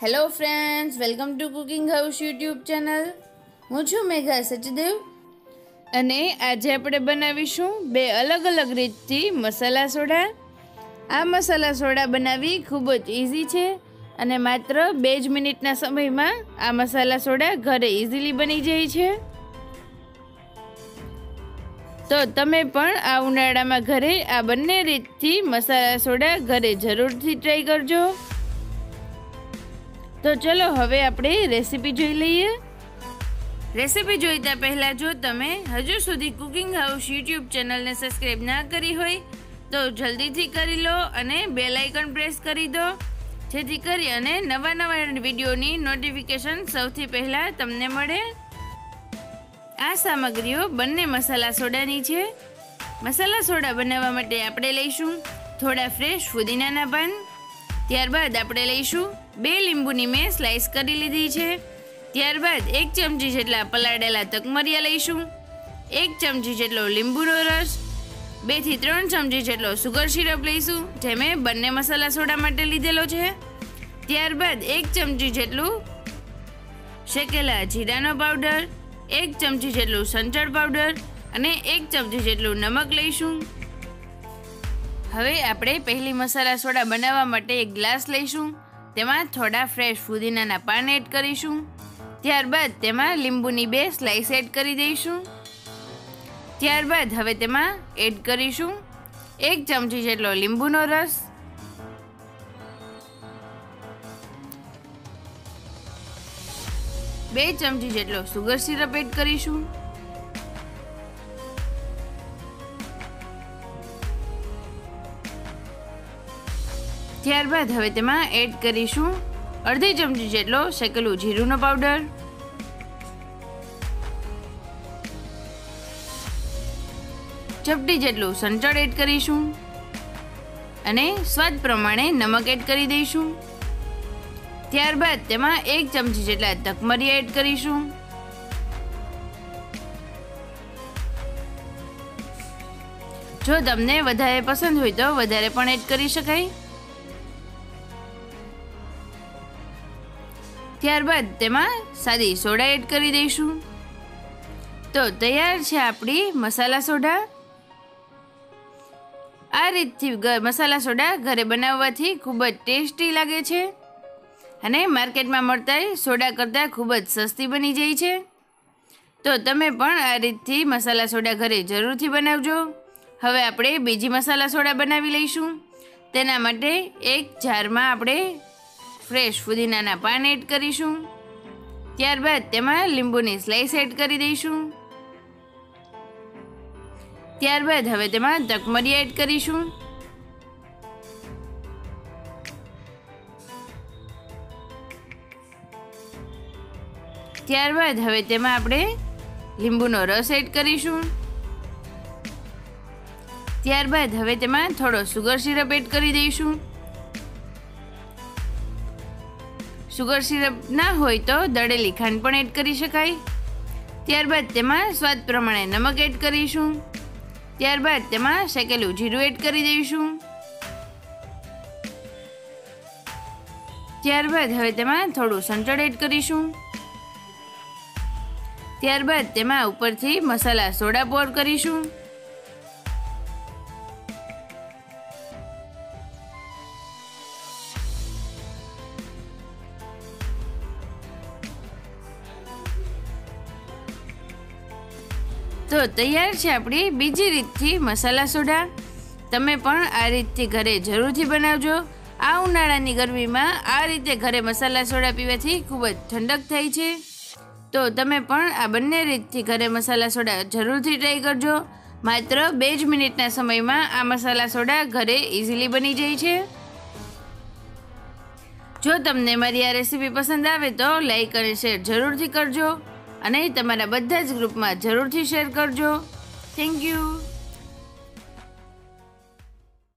Hello friends welcome to cooking house YouTube channel હું છું મેઘા સચદેવ. અને આજે આપણે બનાવીશું બે અલગ અલગ રીતથી મસાલા સોડા. આ મસાલા સોડા બનાવવી ખૂબ જ ઇઝી છે અને માત્ર બે જ મિનિટના સમયમાં આ મસાલા સોડા ઘરે ઇઝીલી બની જાય છે. તો તમે પણ આ ઉનાળામાં ઘરે આ બંને રીતથી મસાલા સોડા ઘરે જરૂરથી ટ્રાય કરજો. તો ચલો હવે આપણે રેસીપી જોઈ લઈએ. રેસીપી જોઈતા પહેલાં જો તમે હજુ સુધી કુકિંગ હાઉસ યુટ્યુબ ચેનલને સબસ્ક્રાઈબ ના કરી હોય, તો જલ્દીથી કરી લો અને બે લાઇકન પ્રેસ કરી દો. જેથી કરી અને નવા નવા વિડીયોની નોટિફિકેશન સૌથી પહેલાં તમને મળે. આ સામગ્રીઓ બંને મસાલા સોડાની છે. મસાલા સોડા બનાવવા માટે આપણે લઈશું થોડા ફ્રેશ ફુદીનાના પાન. ત્યારબાદ આપણે લઈશું બે લીંબુની મેં સ્લાઇસ કરી લીધી છે. ત્યારબાદ એક ચમચી જેટલા પલાળેલા તકમરિયા લઈશું. એક ચમચી જેટલો લીંબુનો રસ. બેથી ત્રણ ચમચી જેટલો સુગર સિરપ લઈશું, જે મેં બંને મસાલા સોડા માટે લીધેલો છે. ત્યારબાદ એક ચમચી જેટલું શેકેલા જીરાનો પાવડર એક ચમચી જેટલું સંચળ પાવડર અને એક ચમચી જેટલું નમક લઈશું. હવે આપણે પહેલી મસાલા સોડા બનાવવા માટે એક ગ્લાસ લઈશું, તેમાં થોડા ફ્રેશ ફુદીનાના પાન એડ કરીશું, ત્યારબાદ તેમાં લીંબુની બે સ્લાઇસ એડ કરી દઈશું, ત્યારબાદ હવે તેમાં એડ કરીશું એક ચમચી જેટલો લીંબુનો રસ, બે ચમચી જેટલો સુગર સિરપ એડ કરીશું ત્યારબાદ હવે તેમાં એડ કરીશું અડધી ચમચી જેટલો શેકેલું જીરુંનો પાવડર ચપટી જેટલું સંચળ એડ કરીશું અને સ્વાદ પ્રમાણે નમક એડ કરી દઈશું. ત્યારબાદ તેમાં એક ચમચી જેટલા તકમરિયા એડ કરીશું. જો તમને વધારે પસંદ હોય તો વધારે પણ એડ કરી શકાય. ત્યારબાદ તેમાં સાદી સોડા એડ કરી દઈશું. તો તૈયાર છે આપણી મસાલા સોડા. આ રીતથી મસાલા સોડા ઘરે બનાવવાથી ખૂબ જ ટેસ્ટી લાગે છે અને માર્કેટમાં મળતા સોડા કરતાં ખૂબ જ સસ્તી બની જાય છે. તો તમે પણ આ રીતથી મસાલા સોડા ઘરે જરૂરથી બનાવજો. હવે આપણે બીજી મસાલા સોડા બનાવી લઈશું. તેના માટે એક જારમાં આપણે ફ્રેશ ફુદીનાના પાન એડ કરીશું. ત્યારબાદ તેમાં લીંબુની સ્લાઇસ એડ કરી દઈશું. ત્યારબાદ હવે તેમાં તકમરિયા એડ કરીશું. ત્યારબાદ હવે તેમાં આપણે લીંબુનો રસ એડ કરીશું. ત્યારબાદ હવે તેમાં થોડો સુગર સિરપ એડ કરી દઈશું. સુગર સિરપ ના હોય તો દળેલી ખાંડ પણ એડ કરી શકાય. ત્યારબાદ તેમાં સ્વાદ પ્રમાણે નમક એડ કરીશું. ત્યારબાદ તેમાં શેકેલું જીરું એડ કરી દઈશું. ત્યારબાદ હવે તેમાં થોડું સંચળ એડ કરીશું. ત્યારબાદ તેમાં ઉપરથી મસાલા સોડા પોર કરીશું. તો તૈયાર છે આપણી બીજી રીતથી મસાલા સોડા. તમે પણ આ રીતથી ઘરે જરૂરથી બનાવજો. આ ઉનાળાની ગરમીમાં આ રીતે ઘરે મસાલા સોડા પીવાથી ખૂબ જ ઠંડક થાય છે. તો તમે પણ આ બંને રીતથી ઘરે મસાલા સોડા જરૂરથી ટ્રાય કરજો. માત્ર બે જ મિનિટના સમયમાં આ મસાલા સોડા ઘરે ઇઝીલી બની જાય છે. જો તમને મારી આ રેસીપી પસંદ આવે તો લાઈક અને શેર જરૂરથી કરજો. અને તમારા બધા જ ગ્રુપમાં જરૂરથી શેર કરજો. Thank you